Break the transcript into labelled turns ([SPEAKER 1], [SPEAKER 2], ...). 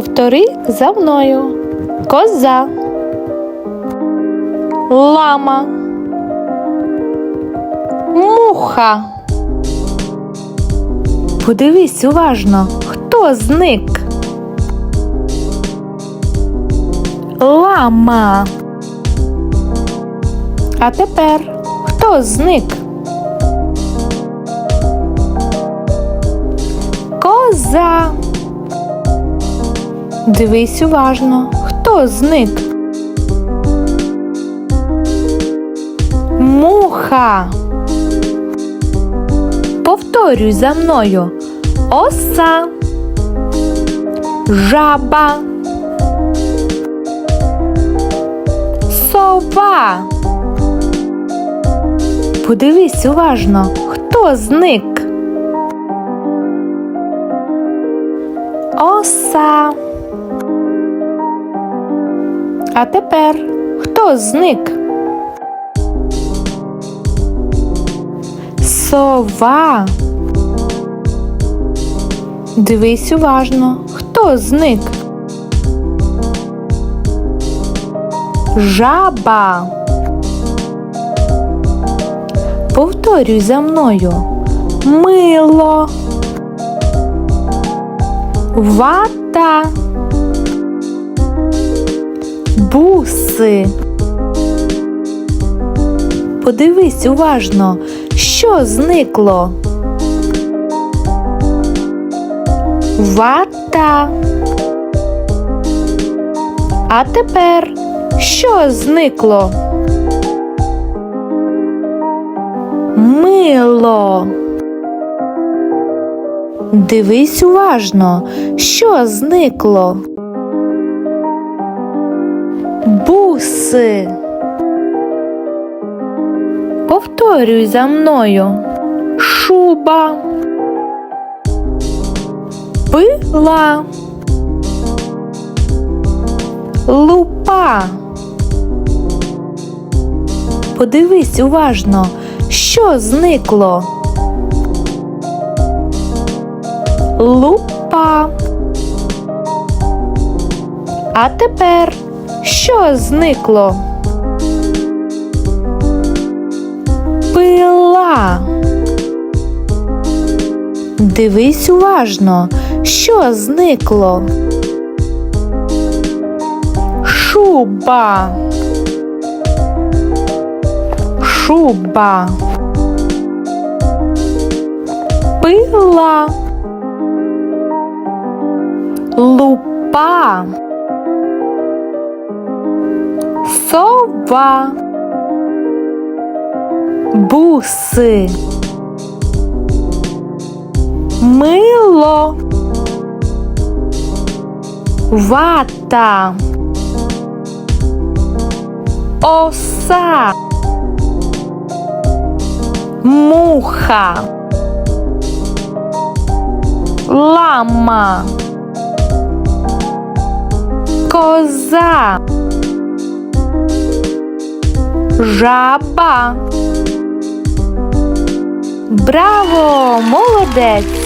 [SPEAKER 1] Повтори за мною. Коза. Лама. Муха. Подивись уважно, хто зник. Лама. А тепер хто зник? Коза. Дивись уважно, хто зник? Муха. Повторюй за мною. Оса. Жаба. Сова. Подивись уважно, хто зник. Оса. А тепер хто зник? Сова. Дивись уважно, хто зник? Жаба. Повторюй за мною. Мило. Вата. Буси. Подивись уважно, що зникло. Вата. А тепер що зникло? Мило. Дивись уважно, що зникло. Буси. Повторюй за мною. Шуба. Пила. Лупа. Подивись уважно, що зникло. Лупа. А тепер що зникло? Пила. Дивись уважно, що зникло. Шуба. Шуба. Пила. Лупа. Сова. Буси. Мило. Вата. Оса. Муха. Лама. Коза. Жаба. Браво! Молодець!